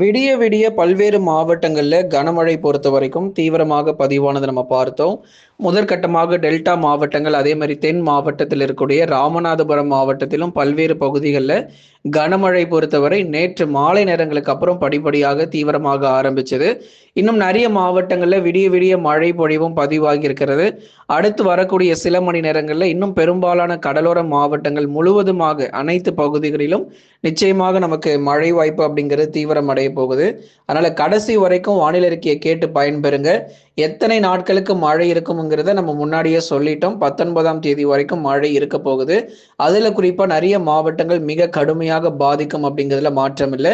விடிய விடிய பல்வேறு மாவட்டங்களில் கனமழை பொறுத்த வரைக்கும் தீவிரமாக பதிவானதை நம்ம பார்த்தோம். முதற்கட்டமாக டெல்டா மாவட்டங்கள் அதே மாதிரி தென் மாவட்டத்தில் இருக்கக்கூடிய ராமநாதபுரம் மாவட்டத்திலும் பல்வேறு பகுதிகளில் கனமழை பொறுத்தவரை நேற்று மாலை நேரங்களுக்கு அப்புறம் படிப்படியாக தீவிரமாக ஆரம்பிச்சது. இன்னும் நிறைய மாவட்டங்களில் விடிய விடிய மழை பொழிவும் பதிவாகி இருக்கிறது. அடுத்து வரக்கூடிய சில மணி நேரங்களில் இன்னும் பெரும்பாலான கடலோர மாவட்டங்கள் முழுவதுமாக அனைத்து பகுதிகளிலும் நிச்சயமாக நமக்கு மழை வாய்ப்பு அப்படிங்கிறது தீவிரம் அடைய போகுது. அதனால கடைசி வரைக்கும் வானிலை அறிக்கையை கேட்டு பயன்பெறுங்க. எத்தனை நாட்களுக்கு மழை இருக்குங்கிறத நம்ம முன்னாடியே சொல்லிட்டோம். பத்தொன்பதாம் தேதி வரைக்கும் மழை இருக்க போகுது. அதுல குறிப்பா நிறைய மாவட்டங்கள் மிக கடுமையாக பாதிக்கும் அப்படிங்கிறதுல மாற்றம் இல்லை.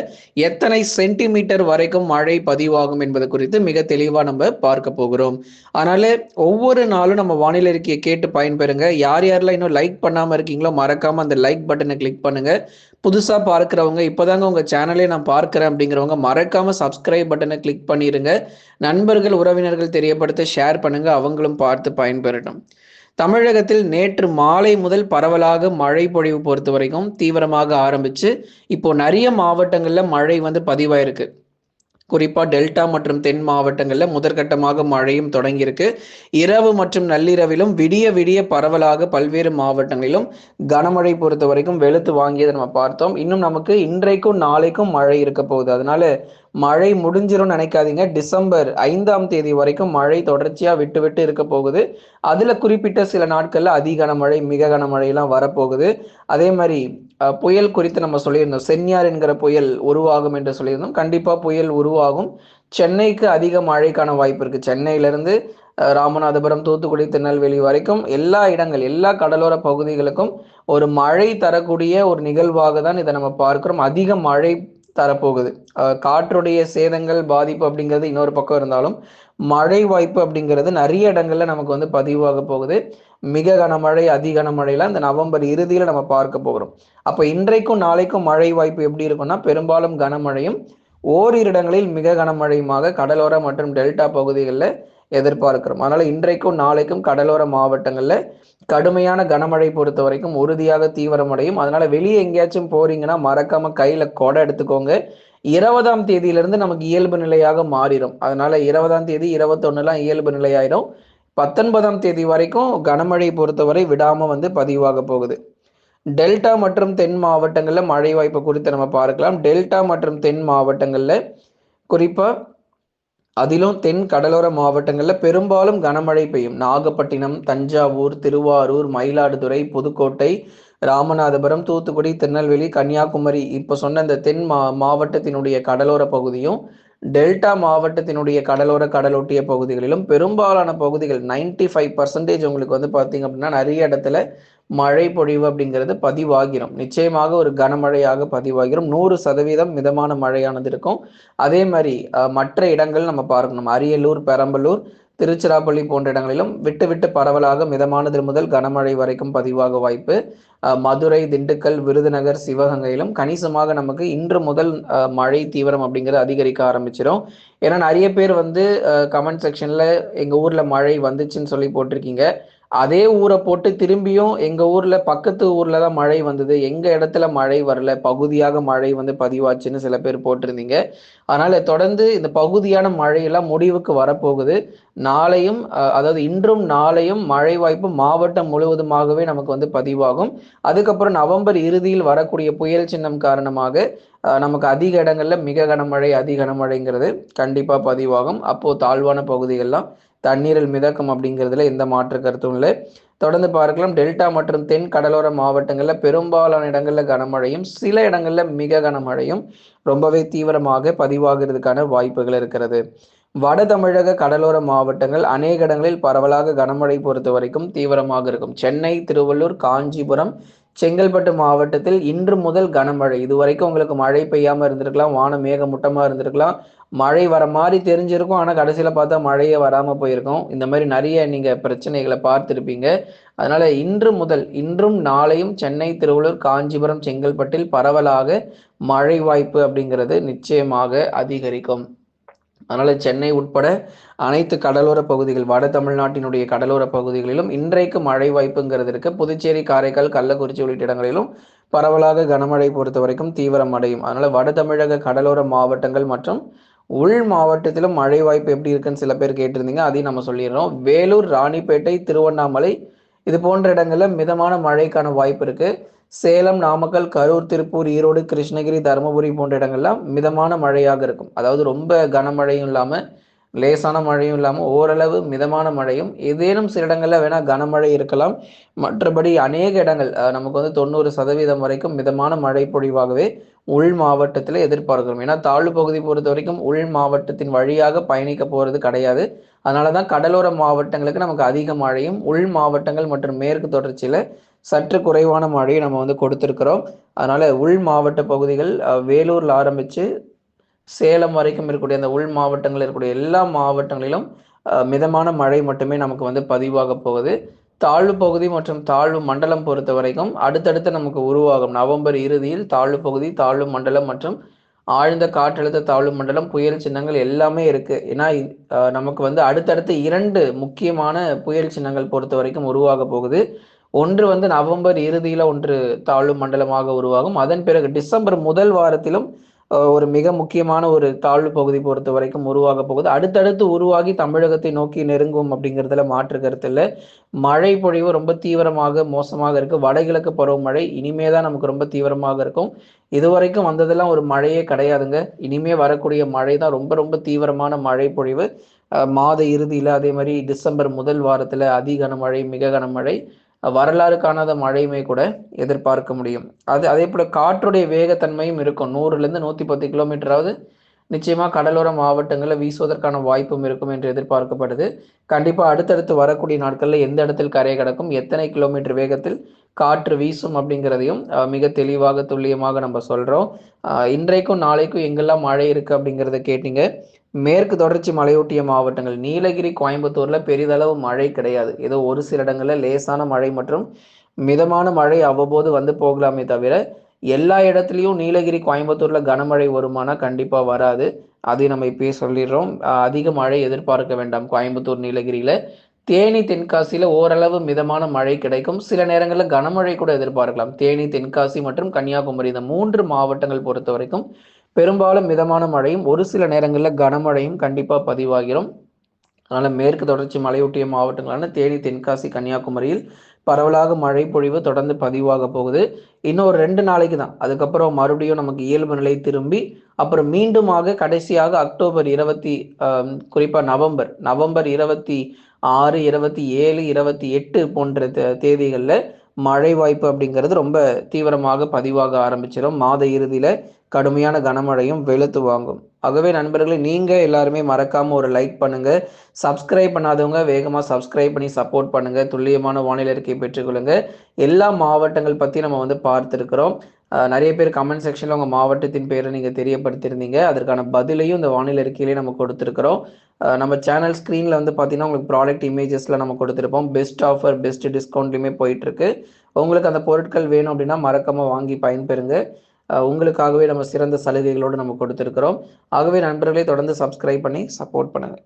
எத்தனை சென்டிமீட்டர் வரைக்கும் மழை பதிவாகும் என்பது குறித்து மிக தெளிவா நம்ம பார்க்க போகிறோம். அதனால ஒவ்வொரு நாளும் நம்ம வானிலை அறிக்கையை கேட்டு பயன்பெறுங்க. யார் யாரெல்லாம் இன்னும் லைக் பண்ணாம இருக்கீங்களோ மறக்காம அந்த லைக் பட்டனை கிளிக் பண்ணுங்க. புதுசா பார்க்கிறவங்க இப்போதாங்க உங்க சேனலே நான் பார்க்குறேன் அப்படிங்கிறவங்க மறக்காம சப்ஸ்கிரைப் பட்டனை கிளிக் பண்ணிடுங்க நண்பர்கள் உறவினர்கள் தெரியப்படுத்த ஷேர் பண்ணுங்க. அவங்களும் பார்த்து பயன்பெறட்டும். தமிழகத்தில் நேற்று மாலை முதல் பரவலாக மழை பொழிவு பொறுத்த வரைக்கும் தீவிரமாக ஆரம்பிச்சு இப்போ நிறைய மாவட்டங்களில் மழை வந்து பதிவாயிருக்கு. குறிப்பாக டெல்டா மற்றும் தென் மாவட்டங்களில் முதற்கட்டமாக மழையும் தொடங்கியிருக்கு. இரவு மற்றும் நள்ளிரவிலும் விடிய விடிய பரவலாக பல்வேறு மாவட்டங்களிலும் கனமழை பொறுத்த வரைக்கும் வெளுத்து வாங்கியதை நம்ம பார்த்தோம். இன்னும் நமக்கு இன்றைக்கும் நாளைக்கும் மழை இருக்க போகுது. அதனால மழை முடிஞ்சிரும் நினைக்காதீங்க. டிசம்பர் ஐந்தாம் தேதி வரைக்கும் மழை தொடர்ச்சியாக விட்டு விட்டு இருக்க போகுது. அதில் குறிப்பிட்ட சில நாட்களில் அதி கனமழை மிக கனமழையெல்லாம் வரப்போகுது. அதே மாதிரி புயல் குறித்து நம்ம சொல்லியிருந்தோம். சென்யார் என்கிற புயல் உருவாகும் என்று சொல்லியிருந்தோம். கண்டிப்பாக புயல் உருவாகும். சென்னைக்கு அதிக மழைக்கான வாய்ப்பு இருக்குது சென்னையிலேருந்து ராமநாதபுரம் தூத்துக்குடி திருநெல்வேலி வரைக்கும் எல்லா இடங்கள் எல்லா கடலோர பகுதிகளுக்கும் ஒரு மழை தரக்கூடிய ஒரு நிகழ்வாக தான் இதை நம்ம பார்க்குறோம். அதிக மழை தரப்போகுது. காற்றுடைய சேதங்கள் பாதிப்பு அப்படிங்கிறது இன்னொரு பக்கம் இருந்தாலும் மழை வாய்ப்பு அப்படிங்கிறது நிறைய இடங்கள்ல நமக்கு வந்து பதிவாக போகுது. மிக கனமழை அதி கனமழையில இந்த நவம்பர் இறுதியில நம்ம பார்க்க போகிறோம். அப்ப இன்றைக்கும் நாளைக்கும் மழை வாய்ப்பு எப்படி இருக்கும்னா பெரும்பாலும் கனமழையும் ஓரிரு இடங்களில் மிக கனமழையுமாக கடலோர மற்றும் டெல்டா பகுதிகளில் எதிர்பார்க்கிறோம். அதனால இன்றைக்கும் நாளைக்கும் கடலோர மாவட்டங்கள்ல கடுமையான கனமழை பொறுத்த வரைக்கும் உறுதியாக தீவிரமடையும். அதனால வெளியே எங்கேயாச்சும் போறீங்கன்னா மறக்காம கையில கொடை எடுத்துக்கோங்க. இருபதாம் தேதியிலிருந்து நமக்கு இயல்பு நிலையாக மாறிடும். அதனால இருபதாம் தேதி இருபத்தொன்னுலாம் இயல்பு நிலையாயிடும். பத்தொன்பதாம் தேதி வரைக்கும் கனமழை பொறுத்தவரை விடாம வந்து பதிவாக போகுது. டெல்டா மற்றும் தென் மாவட்டங்கள்ல மழை வாய்ப்பு குறித்து நம்ம பார்க்கலாம். டெல்டா மற்றும் தென் மாவட்டங்கள்ல குறிப்பா அதிலும் தென் கடலோர மாவட்டங்களில் பெரும்பாலும் கனமழை பெய்யும். நாகப்பட்டினம் தஞ்சாவூர் திருவாரூர் மயிலாடுதுறை புதுக்கோட்டை ராமநாதபுரம் தூத்துக்குடி திருநெல்வேலி கன்னியாகுமரி. இப்போ சொன்ன இந்த தென் மா மாவட்டத்தினுடைய கடலோர பகுதியும் டெல்டா மாவட்டத்தினுடைய கடலோர கடலொட்டிய பகுதிகளிலும் பெரும்பாலான பகுதிகள் நைன்டி ஃபைவ் பர்சன்டேஜ் உங்களுக்கு வந்து பார்த்தீங்க அப்படின்னா நிறைய இடத்துல மழை பொழிவு அப்படிங்கிறது பதிவாகிரும். நிச்சயமாக ஒரு கனமழையாக பதிவாகிரும். நூறு சதவீதம் மிதமான மழையானது இருக்கும். அதே மாதிரி மற்ற இடங்கள் நம்ம பார்க்கணும். அரியலூர் பெரம்பலூர் திருச்சிராப்பள்ளி போன்ற இடங்களிலும் விட்டு விட்டு பரவலாக மிதமானது முதல் கனமழை வரைக்கும் பதிவாக வாய்ப்பு. மதுரை திண்டுக்கல் விருதுநகர் சிவகங்கையிலும் கணிசமாக நமக்கு இன்று முதல் மழை தீவிரம் அப்படிங்கிறது அதிகரிக்க ஆரம்பிச்சிடும் ஏன்னா நிறைய பேர் வந்து கமெண்ட் செக்ஷன்ல எங்க ஊர்ல மழை வந்துச்சுன்னு சொல்லி போட்டிருக்கீங்க. அதே ஊரை போட்டு திரும்பியும் எங்க ஊர்ல பக்கத்து ஊர்ல தான் மழை வந்தது. எங்க இடத்துல மழை வரல பகுதியாக மழை வந்து பதிவாச்சுன்னு சில பேர் போட்டிருந்தீங்க. அதனால தொடர்ந்து இந்த பகுதியான மழையெல்லாம் முடிவுக்கு வரப்போகுது. நாளையும் அதாவது இன்றும் நாளையும் மழை வாய்ப்பு மாவட்டம் முழுவதுமாகவே நமக்கு வந்து பதிவாகும். அதுக்கப்புறம் நவம்பர் இறுதியில் வரக்கூடிய புயல் சின்னம் காரணமாக நமக்கு அதிக இடங்களில் மிக கனமழை அதிக கனமழைங்கிறது கண்டிப்பாக பதிவாகும். அப்போது தாழ்வான பகுதிகள்லாம் தண்ணீரில் மிதக்கும் அப்படிங்கிறதுல எந்த மாற்று கருத்தும் இல்லை. தொடர்ந்து பார்க்கலாம். டெல்டா மற்றும் தென் கடலோர மாவட்டங்களில் பெரும்பாலான இடங்களில் கனமழையும் சில இடங்களில் மிக கனமழையும் ரொம்பவே தீவிரமாக பதிவாகிறதுக்கான வாய்ப்புகள் இருக்கிறது. வட தமிழக கடலோர மாவட்டங்கள் அநேக இடங்களில் பரவலாக கனமழை பொறுத்த வரைக்கும் தீவிரமாக இருக்கும். சென்னை திருவள்ளூர் காஞ்சிபுரம் செங்கல்பட்டு மாவட்டத்தில் இன்று முதல் கனமழை. இது வரைக்கும் உங்களுக்கு மழை பெய்யாமல் இருந்திருக்கலாம் வானம் மேகமூட்டமா இருந்திருக்கலாம். மழை வர மாதிரி தெரிஞ்சிருக்கும். ஆனால் கடைசியில் பார்த்தா மழையே வராமல் போயிருக்கும். இந்த மாதிரி நிறைய நீங்கள் பிரச்சனைகளை பார்த்துருப்பீங்க. அதனால இன்று முதல் இன்றும் நாளையும் சென்னை திருவள்ளூர் காஞ்சிபுரம் செங்கல்பட்டில் பரவலாக மழை வாய்ப்பு அப்படிங்கிறது நிச்சயமாக அதிகரிக்கும். அதனால் சென்னை உட்பட அனைத்து கடலோர பகுதிகள் வட தமிழ்நாட்டினுடைய கடலோர பகுதிகளிலும் இன்றைக்கு மழை வாய்ப்புங்கிறது இருக்கு. புதுச்சேரி காரைக்கால் கள்ளக்குறிச்சி உள்ளிட்ட இடங்களிலும் பரவலாக கனமழை பொறுத்த வரைக்கும் தீவிரம் அடையும். அதனால் வட தமிழக கடலோர மாவட்டங்கள் மற்றும் உள் மாவட்டத்திலும் மழை வாய்ப்பு எப்படி இருக்குன்னு சில பேர் கேட்டிருந்தீங்க அதையும் நம்ம சொல்லிடுறோம். வேலூர் ராணிப்பேட்டை திருவண்ணாமலை இது போன்ற இடங்களில் மிதமான மழைக்கான வாய்ப்பு இருக்குது சேலம் நாமக்கல் கரூர் திருப்பூர் ஈரோடு கிருஷ்ணகிரி தருமபுரி போன்ற இடங்கள்லாம் மிதமான மழையாக இருக்கும். அதாவது ரொம்ப கனமழையும் இல்லாமல் லேசான மழையும் இல்லாமல் ஓரளவு மிதமான மழையும் ஏதேனும் சில இடங்களில் வேணால் கனமழை இருக்கலாம். மற்றபடி அநேக இடங்கள் நமக்கு வந்து தொண்ணூறு சதவீதம் வரைக்கும் மிதமான மழை பொழிவாகவே உள் மாவட்டத்தில் எதிர்பார்க்கிறோம். ஏன்னா தாழ்வு பகுதி பொறுத்த வரைக்கும் உள் மாவட்டத்தின் வழியாக பயணிக்க போகிறது கிடையாது. அதனால தான் கடலோர மாவட்டங்களுக்கு நமக்கு அதிக மழையும் உள் மாவட்டங்கள் மற்றும் மேற்கு தொடர்ச்சியில் சற்று குறைவான மழையை நம்ம வந்து கொடுத்துருக்குறோம். அதனால உள் மாவட்ட பகுதிகள் வேலூரில் ஆரம்பித்து சேலம் வரைக்கும் இருக்கக்கூடிய அந்த உள் மாவட்டங்கள் இருக்கக்கூடிய எல்லா மாவட்டங்களிலும் மிதமான மழை மட்டுமே நமக்கு வந்து பதிவாக போகுது. தாழ்வு பகுதி மற்றும் தாழ்வு மண்டலம் பொறுத்த வரைக்கும் அடுத்தடுத்து நமக்கு உருவாகும் நவம்பர் இறுதியில் தாழ்வு பகுதி தாழ்வு மண்டலம் மற்றும் ஆழ்ந்த காற்றழுத்த தாழ்வு மண்டலம் புயல் சின்னங்கள் எல்லாமே இருக்கு. ஏன்னா நமக்கு வந்து அடுத்தடுத்து இரண்டு முக்கியமான புயல் சின்னங்கள் பொறுத்த வரைக்கும் உருவாக போகுது. ஒன்று வந்து நவம்பர் இறுதியில ஒன்று தாழ்வு மண்டலமாக உருவாகும். அதன் பிறகு டிசம்பர் முதல் வாரத்திலும் ஒரு மிக முக்கியமான ஒரு தாழ்வு பகுதி பொறுத்த வரைக்கும் உருவாக போகுது. அடுத்தடுத்து உருவாகி தமிழகத்தை நோக்கி நெருங்கும் அப்படிங்கிறதுல மாற்று கருத்து இல்லை. மழை பொழிவு ரொம்ப தீவிரமாக மோசமாக இருக்கு. வடகிழக்கு பருவமழை இனிமே தான் நமக்கு ரொம்ப தீவிரமாக இருக்கும். இதுவரைக்கும் வந்ததெல்லாம் ஒரு மழையே கிடையாதுங்க. இனிமே வரக்கூடிய மழை தான் ரொம்ப ரொம்ப தீவிரமான மழை பொழிவு. மாத இறுதியில அதே மாதிரி டிசம்பர் முதல் வாரத்துல அதி கனமழை மிக கனமழை. வரலாறு காணாத மழையுமே கூட எதிர்பார்க்க முடியும். அது அதே போல காற்றுடைய வேகத்தன்மையும் இருக்கும். நூறுலேருந்து நூற்றி பத்து கிலோமீட்டராவது நிச்சயமாக கடலோர மாவட்டங்களில் வீசுவதற்கான வாய்ப்பும் இருக்கும் என்று எதிர்பார்க்கப்படுது. கண்டிப்பாக அடுத்தடுத்து வரக்கூடிய நாட்களில் எந்த இடத்தில் கரையை கிடக்கும்? எத்தனை கிலோமீட்டர் வேகத்தில்? காற்று வீசும் அப்படிங்கிறதையும் மிக தெளிவாக துல்லியமாக நம்ம சொல்கிறோம் இன்றைக்கும் நாளைக்கும் எங்கெல்லாம் மழை இருக்குது அப்படிங்கிறத கேட்டீங்க. மேற்கு தொடர்ச்சி மலையொட்டிய மாவட்டங்கள் நீலகிரி கோயம்புத்தூர்ல பெரிதளவு மழை கிடையாது. ஏதோ ஒரு சில இடங்களில் லேசான மழை மற்றும் மிதமான மழை அவ்வப்போது வந்து போகலாமே தவிர எல்லா இடத்துலையும் நீலகிரி கோயம்புத்தூர்ல கனமழை வருமானா கண்டிப்பா வராது. அதை நம்ம இப்பயே சொல்லிடுறோம். அதிக மழை எதிர்பார்க்க வேண்டாம். கோயம்புத்தூர் நீலகிரியில தேனி தென்காசியில் ஓரளவு மிதமான மழை கிடைக்கும். சில நேரங்களில் கனமழை கூட எதிர்பார்க்கலாம். தேனி தென்காசி மற்றும் கன்னியாகுமரி இந்த மூன்று மாவட்டங்கள் பொறுத்த வரைக்கும் பெரும்பாலும் மிதமான மழையும் ஒரு சில நேரங்களில் கனமழையும் கண்டிப்பாக பதிவாகிறோம் அதனால் மேற்கு தொடர்ச்சி மலையொட்டிய மாவட்டங்களான தேனி தென்காசி கன்னியாகுமரியில் பரவலாக மழை பொழிவு தொடர்ந்து பதிவாக போகுது. இன்னும் ஒரு ரெண்டு நாளைக்கு தான். அதுக்கப்புறம் மறுபடியும் நமக்கு இயல்பு நிலை திரும்பி அப்புறம் மீண்டுமாக கடைசியாக அக்டோபர் இருபத்தி குறிப்பாக நவம்பர் நவம்பர் இருபத்தி ஆறு இருபத்தி ஏழு இருபத்தி எட்டு போன்ற தேதிகளில் மழை வாய்ப்பு அப்படிங்கிறது ரொம்ப தீவிரமாக பதிவாக ஆரம்பிச்சிடும் மாத இறுதியில் கடுமையான கனமழையும் வெளுத்து வாங்கும். ஆகவே நண்பர்களே நீங்கள் எல்லாருமே மறக்காமல் ஒரு லைக் பண்ணுங்கள் சப்ஸ்கிரைப் பண்ணாதவங்க வேகமாக சப்ஸ்கிரைப் பண்ணி சப்போர்ட் பண்ணுங்கள் துல்லியமான வானிலை அறிக்கை பெற்றுக்கொள்ளுங்க. எல்லா மாவட்டங்கள் பற்றி நம்ம வந்து பார்த்துருக்குறோம். நிறைய பேர் கமெண்ட் செக்ஷனில் உங்கள் மாவட்டத்தின் பேரை நீங்கள் தெரியப்படுத்தியிருந்தீங்க. அதற்கான பதிலையும் இந்த வானிலை அறிக்கையிலேயே நம்ம கொடுத்துருக்குறோம். நம்ம சேனல் ஸ்க்ரீனில் வந்து பார்த்தீங்கன்னா உங்களுக்கு ப்ராடக்ட் இமேஜஸில் நம்ம கொடுத்துருப்போம். பெஸ்ட் ஆஃபர் பெஸ்ட் டிஸ்கவுண்ட்லையுமே போயிட்டுருக்கு. உங்களுக்கு அந்த பொருட்கள் வேணும் அப்படின்னா மறக்காமல் வாங்கி பயன்பெறுங்க. உங்களுக்காகவே நம்ம சிறந்த சலுகைகளோடு நம்ம கொடுத்துருக்குறோம். ஆகவே நண்பர்களே தொடர்ந்து சப்ஸ்கிரைப் பண்ணி சப்போர்ட் பண்ணுங்கள்